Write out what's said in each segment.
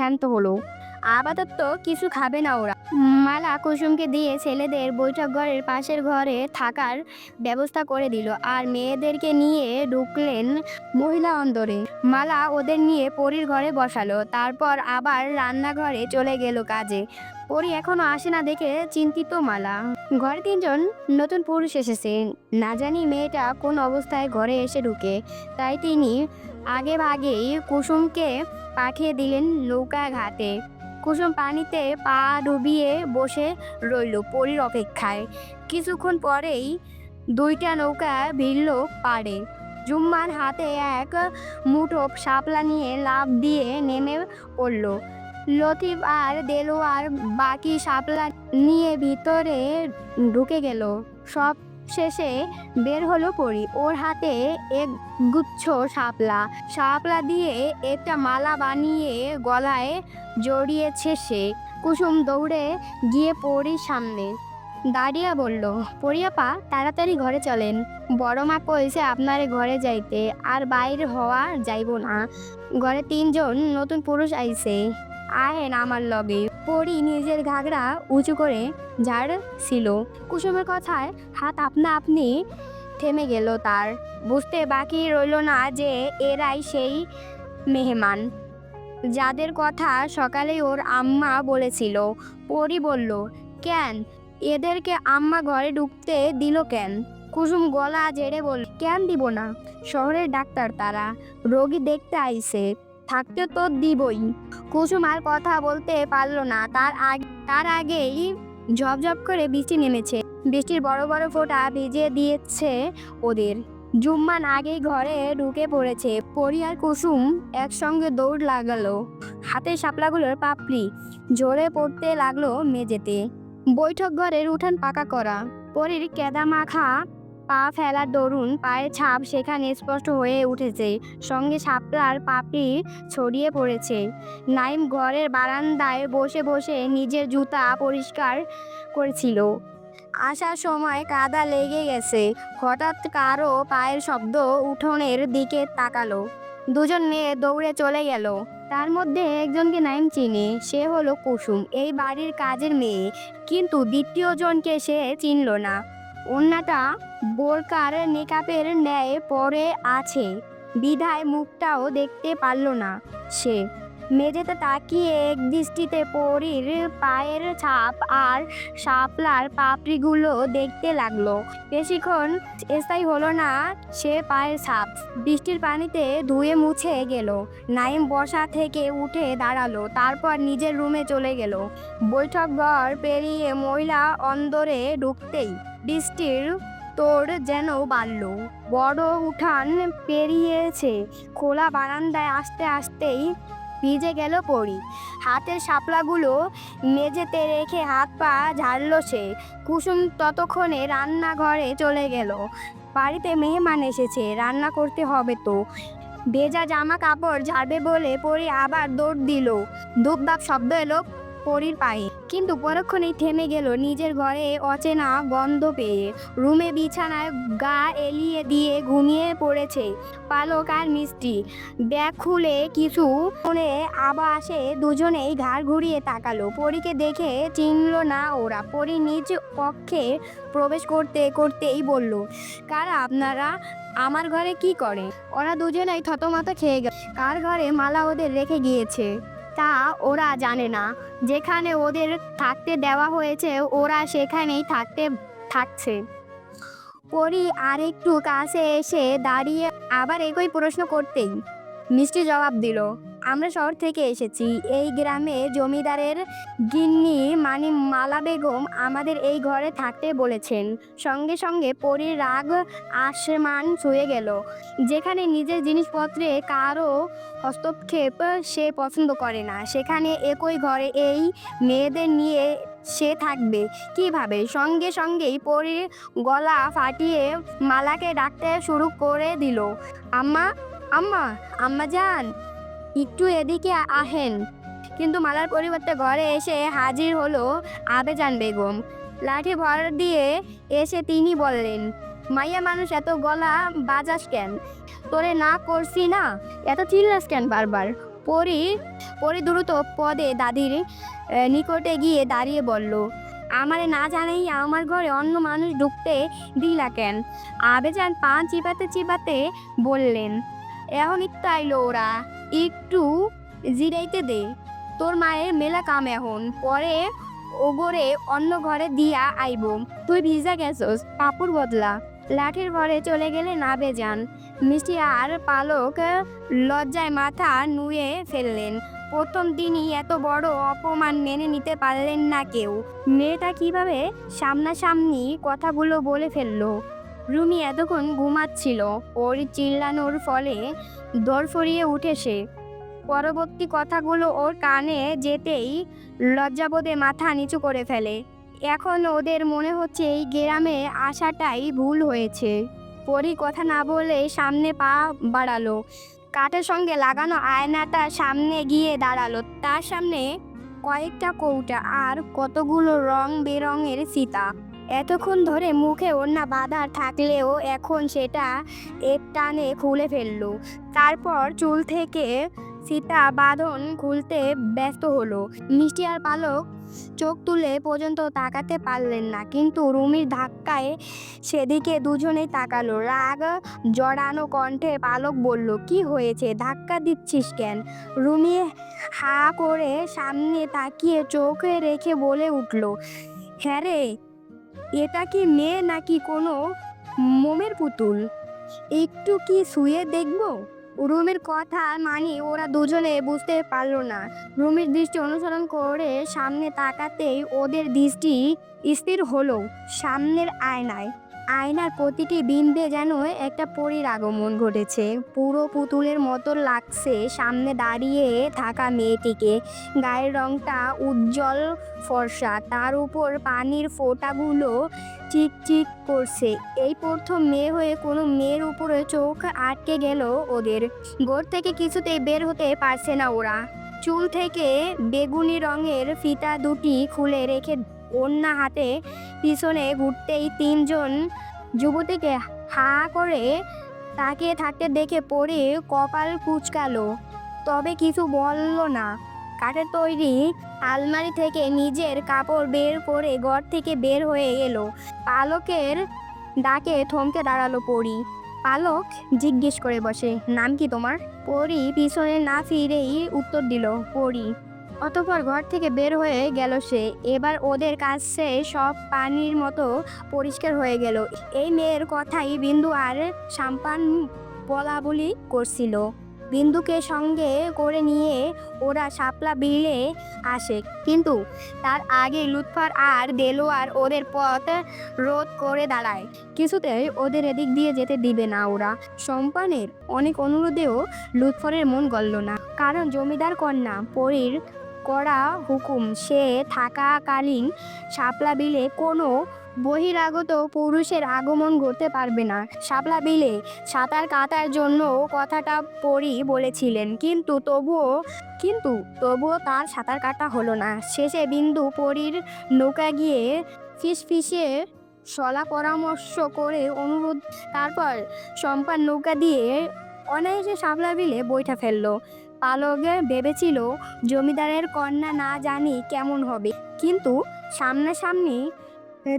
ক্ষান্ত হলো। আপাতত কিছু খাবে না ওরা। মালা কুসুমকে দিয়ে ছেলেদের বৈঠক ঘরের পাশের ঘরে থাকার ব্যবস্থা করে দিল আর মেয়েদেরকে নিয়ে ঢুকলেন মহিলা অন্দরে। মালা ওদের নিয়ে পরীর ঘরে বসালো, তারপর আবার রান্নাঘরে চলে গেল কাজে। পরি এখনও আসে না দেখে চিন্তিত মালা। ঘরে তিনজন নতুন পুরুষ এসেছে। না জানি মেয়েটা কোন অবস্থায় ঘরে এসে ঢুকে, তাই তিনি আগে ভাগেই কুসুমকে পাঠিয়ে দিলেন নৌকা ঘাটে। কুসুম পানিতে পা ডুবিয়ে বসে রইল পরীর অপেক্ষায়। কিছুক্ষণ পরেই দুইটা নৌকা ভিড়ল পাড়ে। জুম্মার হাতে এক মুঠো শাপলা নিয়ে লাফ দিয়ে নেমে পড়ল। লতিফ আর দেলোয়ার বাকি শাপলা নিয়ে ভিতরে ঢুকে গেল। সব শেষে বের হলো পরি। ওর হাতে এক গুচ্ছ শাপলা। শাপলা দিয়ে একটা মালা বানিয়ে গলায় জড়িয়েছে সে। কুসুম দৌড়ে গিয়ে পরির সামনে দাঁড়িয়া বলল পরিয়াপা তাড়াতাড়ি ঘরে চলেন। বড় মা কইছে আপনারে ঘরে যাইতে, আর বাইরে হওয়া যাইব না। ঘরে তিনজন নতুন পুরুষ আইছে। আহেন আমার লগে। পরি নিজের ঘাগরা উঁচু করে ঝাড় ছিল। কুসুমের কথায় হাত আপনা আপনি থেমে গেল তার। বুঝতে বাকি রইল না যে এরাই সেই মেহমান। যাদের কথা সকালে ওর আম্মা বলেছিল। পরি বলল, কেন? এদেরকে আম্মা ঘরে ঢুকতে দিল কেন? কুসুম গলা জেড়ে বল কেন দিব না? শহরের ডাক্তার তারা। রোগী দেখতে আইছে থাকতে তো দিবই। কুসুম আর কথা বলতে পারল না। তার আগে তার আগেই ঝপঝপ করে বৃষ্টি নেমেছে। বৃষ্টির বড় বড় ফোঁটা ভিজিয়ে দিয়েছে ওদের। জুম্মান আগেই ঘরে ঢুকে পড়েছে। পরি আর কুসুম একসঙ্গে দৌড় লাগালো। হাতের শাপলাগুলোর পাপড়ি ঝরে পড়তে লাগল মেঝেতে। বৈঠক ঘরের উঠান পাকা করা। পরীর কেদা মাখা পা ফেলার দরুন পায়ের ছাপ সেখানে স্পষ্ট হয়ে উঠেছে। সঙ্গে শাপলার পাপড়ি ছড়িয়ে পড়েছে। নাইম ঘরের বারান্দায় বসে বসে নিজের জুতা পরিষ্কার করেছিল। আসার সময় কাদা লেগে গেছে। হঠাৎ কারও পায়ের শব্দ উঠোনের দিকে তাকালো। দুজন মেয়ে দৌড়ে চলে গেল। তার মধ্যে একজনকে নাইম চিনে। সে হলো কুসুম। এই বাড়ির কাজের মেয়ে। কিন্তু দ্বিতীয় জনকে সে চিনল না। অন্যটা বোরকার নেকাপের ন্যায় পরে আছে। বিধায় মুখটাও দেখতে পারল না সে। মেঝেতে তাকিয়ে এক দৃষ্টিতে পরীর পায়ের ছাপ আর শাপলার পাপড়িগুলো দেখতে লাগল। বেশিক্ষণ স্থায়ী হলো না সে পায়ের ছাপ। বৃষ্টির পানিতে ধুয়ে মুছে গেল। নাইম বসা থেকে উঠে দাঁড়াল, তারপর নিজের রুমে চলে গেল। বৈঠক ঘর পেরিয়ে মহিলা অন্দরে ঢুকতেই বৃষ্টির তোর যেন বাড়ল। বড় উঠান পেরিয়েছে। খোলা বারান্দায় আসতে আসতেই ভিজে গেল পড়ি হাতের শাপলাগুলো মেঝেতে রেখে হাত পা ঝাড়ল সে। কুসুম ততক্ষণে রান্নাঘরে চলে গেল। বাড়িতে মেহমান এসেছে, রান্না করতে হবে তো। ভেজা জামা কাপড় ঝাড়বে বলে পরি আবার দৌড় দিল। দুপদাপ শব্দ এলো পরির পায়ে। কিন্তু পরক্ষণেই থেমে গেল নিজের ঘরে অচেনা গন্ধ পেয়ে। রুমে বিছানায় গা এলিয়ে দিয়ে ঘুমিয়ে পড়েছে পালক আর মিষ্টি। ব্যাগ খুলে কিছু মনে আবাসে দুজনেই ঘাড় ঘুরিয়ে তাকালো। পরীকে দেখে চিনল না ওরা। পরি নিজ পক্ষে প্রবেশ করতে করতেই বলল, কারা আপনারা? আমার ঘরে কি করে? ওরা দুজনেই থতমাথা খেয়ে গেল কার ঘরে? মালা ওদের রেখে গিয়েছে। তা ওরা জানে না। যেখানে ওদের থাকতে দেওয়া হয়েছে, ওরা সেখানেই থাকতে, থাকছে। পরি আরেকটু কাছে এসে দাঁড়িয়ে আবার একই প্রশ্ন করতেই মিষ্টি জবাব দিল আমরা শহর থেকে এসেছি। এই গ্রামে জমিদারের গিন্নি মানে মালা বেগম আমাদের এই ঘরে থাকতে বলেছেন। সঙ্গে সঙ্গে পরীর রাগ আসমান ছুঁয়ে গেল। যেখানে নিজের জিনিসপত্রে কারও হস্তক্ষেপ সে পছন্দ করে না। সেখানে একই ঘরে এই মেয়েদের নিয়ে সে থাকবে। কীভাবে? সঙ্গে সঙ্গেই পরীর গলা ফাটিয়ে মালাকে ডাকতে শুরু করে দিল। আম্মা আম্মা আম্মা যান একটু এদিকে আহেন। কিন্তু মালার পরিবর্তে ঘরে এসে হাজির হলো আবেজান বেগম। লাঠি ভর দিয়ে এসে তিনি বললেন, মাইয়া মানুষ, এত গলা বাজাস কেন? তোরে না করছি না? এত চিল্লাস কেন বারবার? পরি, পরে দ্রুত পদে দাদির নিকটে গিয়ে দাঁড়িয়ে বলল, আমারে না জানাই আমার ঘরে অন্য মানুষ ঢুকতে দিলা কেন? আবেজান পা চিবাতে চিবাতে বললেন এখন আইলো ওরা। একটু জিরাইতে দে। তোর মায়ের মেলা কাম এখন। পরে ওগরে অন্য ঘরে দিয়া আইব। তুই ভিজা গেছস, কাপড় বদলা। লাঠির ঘরে চলে গেলে না বেজান। মিষ্টি আর পালক লজ্জায় মাথা নুয়ে ফেললেন। প্রথম দিনই এত বড় অপমান মেনে নিতে পারলেন না কেউ। মেয়েটা কীভাবে সামনাসামনি কথাগুলো বলে ফেলল? রুমি এতক্ষণ ঘুমাচ্ছিল। ওর চিল্লানোর ফলে দরফরিয়ে উঠে সে পরবর্তী কথাগুলো ওর কানে যেতেই লজ্জাবোধে মাথা নিচু করে ফেলে। এখন ওদের মনে হচ্ছে এই গ্রামে আসাটাই ভুল হয়েছে। পরি কথা না বলে সামনে পা বাড়ালো। কাঠের সঙ্গে লাগানো আয়নাটা সামনে গিয়ে দাঁড়াল। তার সামনে কয়েকটা কৌটা আর কতগুলো রং বেরঙের সীতা। এতক্ষণ ধরে মুখে ওড়না বাঁধা থাকলেও এখন সেটা এক টানে খুলে ফেলল। তারপর চুল থেকে সীতা বাঁধন খুলতে ব্যস্ত হলো। মিষ্টি আর পালক চোখ তুলে পর্যন্ত তাকাতে পারলেন না, কিন্তু রুমির ধাক্কায় সেদিকে দুজনেই তাকালো। রাগ জড়ানো কণ্ঠে পালক বলল, কি হয়েছে? ধাক্কা দিচ্ছিস কেন? রুমি হা করে সামনে তাকিয়ে চোখে রেখে বলে উঠল হ্যাঁ রে এটা কি মেয়ে নাকি কোনো মোমের পুতুল? একটু কি শুয়ে দেখব? রুমের কথা মানে ওরা দুজনে বুঝতে পারল না। রুমের দৃষ্টি অনুসরণ করে সামনে তাকাতেই ওদের দৃষ্টি স্থির হলো সামনের আয়নায়। আয়নার প্রতিটি বিন্দে যেন একটা পরীর আগমন ঘটেছে। পুরো পুতুলের মতো লাগছে সামনে দাঁড়িয়ে থাকা মেয়েটিকে। গায়ের রংটা উজ্জ্বল ফর্সা, তার উপর পানির ফোঁটাগুলো চিক করছে। এই প্রথম মেয়ে হয়ে কোনো মেয়ের উপরে চোখ আটকে গেল ওদের। গোর থেকে কিছুতেই বের হতে পারছে না ওরা। চুল থেকে বেগুনি রঙের ফিতা দুটি খুলে রেখে অন্য হাতে পিছনে ঘুরতেই তিনজন যুবতীকে হা করে তাকিয়ে থাকতে দেখে পড়ে কপাল কুচকালো। তবে কিছু বলল না। কাঠের তৈরি আলমারি থেকে নিজের কাপড় বের করে ঘর থেকে বের হয়ে এলো। পালকের ডাকে থমকে দাঁড়াল পরি। পালক জিজ্ঞেস করে বসে, নাম কি তোমার? পরি পিছনে না ফিরেই উত্তর দিল, পরি। অতপর ঘর থেকে বের হয়ে গেল সে। এবার ওদের কাছে সব পানির মতো পরিষ্কার হয়ে গেল। এই মেয়ের কথাই বিন্দু আর সাম্পান বলা বলি করছিল। বিন্দুকে সঙ্গে করে নিয়ে ওরা শাপলা বিলে আসে। কিন্তু তার আগে লুৎফার আর দেলোয়ার ওদের পথ রোধ করে দাঁড়ায়। কিছুতেই ওদের এদিক দিয়ে যেতে দিবে না ওরা। সম্পানের অনেক অনুরোধেও লুৎফরের মন গলল না। কারণ জমিদার কন্যা পরীর করা হুকুম। সে থাকাকালীন শাপলা বিলে কোনো বহিরাগত পুরুষের আগমন ঘটতে পারবে না। শাপলা বিলে সাঁতার কাটার জন্য কথাটা পরি বলেছিলেন, কিন্তু তবুও কিন্তু তবুও তার সাঁতার কাটা হলো না। শেষে বিন্দু পরীর নৌকা গিয়ে ফিসফিসে সলা পরামর্শ করে অনুরোধ, তারপর সম্পান নৌকা দিয়ে অনায়াসে শাপলা বিলে বইটা ফেলল। পালকে ভেবেছিল জমিদারের কন্যা না জানি কেমন হবে। কিন্তু সামনাসামনি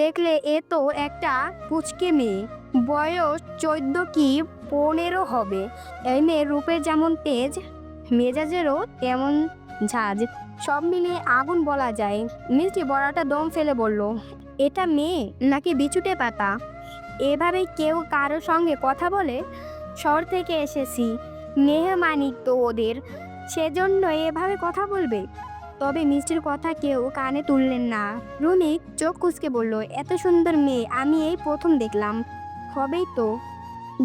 দেখলে এ তো একটা পুচকে মেয়ে। বয়স চোদ্দ কি পনেরো হবে। এই মেয়ের রূপের যেমন তেজ, মেজাজেরও তেমন ঝাঁজ। সব মিলিয়ে আগুন বলা যায়। মিষ্টি বড়াটা দম ফেলে বলল, এটা মেয়ে নাকি বিচুটে পাতা? এভাবে কেউ কারও সঙ্গে কথা বলে শহর থেকে এসেছি। মেহমানিক তো ওদের। সেজন্য এভাবে কথা বলবে। তবে মিষ্টির কথা কেউ কানে তুললেন না। রুমিক চোখ কুচকে বলল, এত সুন্দর মেয়ে, আমি এই প্রথম দেখলাম। হবেই তো।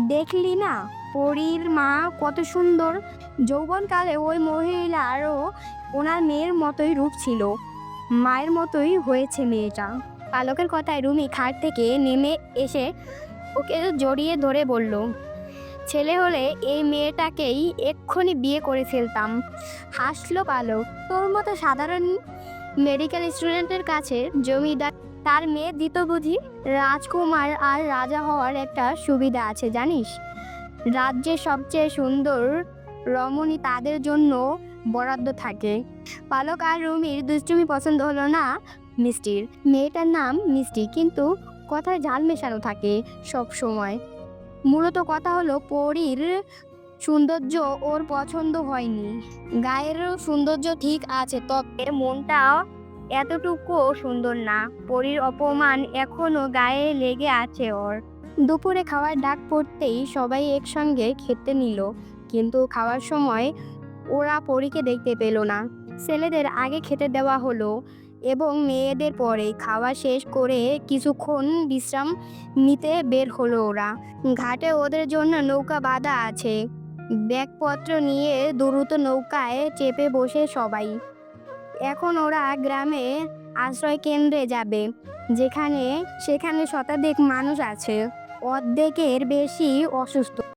দেখলি না? পরীর মা কত সুন্দর। যৌবনকালে ওই মহিলারও ওনার মেয়ের মতোই রূপ ছিল। মায়ের মতোই হয়েছে মেয়েটা। পালকের কথায় রুমি খাট থেকে নেমে এসে ওকে জড়িয়ে ধরে বলল ছেলে হলে এই মেয়েটাকেই এক্ষুনি বিয়ে করে ফেলতাম। হাসলো পালক তোর মতো সাধারণ মেডিকেল স্টুডেন্টের কাছে জমিদার, তার মেয়ে দিত বুঝি রাজকুমার আর রাজা হওয়ার একটা সুবিধা আছে, জানিস? রাজ্যের সবচেয়ে সুন্দর রমণী তাদের জন্য বরাদ্দ থাকে। পালক আর রুমির দুষ্টুমি পছন্দ হলো না মিষ্টির। মেয়েটার নাম মিষ্টি, কিন্তু কথায় ঝাল মেশানো থাকে সব সময় মূলত কথা হলো পরীর সৌন্দর্য ওর পছন্দ হয়নি। গায়ের সৌন্দর্য ঠিক আছে, তবে মনটা এতটুকুও সুন্দর না। পরীর অপমান এখনও গায়ে লেগে আছে ওর। দুপুরে খাওয়ার ডাক পড়তেই সবাই একসঙ্গে খেতে নিল, কিন্তু খাওয়ার সময় ওরা পরীকে দেখতে পেল না। ছেলেদের আগে খেতে দেওয়া হলো। এবং মেয়েদের পরে খাওয়া শেষ করে কিছুক্ষণ বিশ্রাম নিতে বের হলো ওরা। ঘাটে ওদের জন্য নৌকা বাঁধা আছে। ব্যাগপত্র নিয়ে দ্রুত নৌকায় চেপে বসে সবাই। এখন ওরা গ্রামে আশ্রয় কেন্দ্রে যাবে, যেখানে সেখানে শতাধিক মানুষ আছে। অর্ধেকের বেশি অসুস্থ।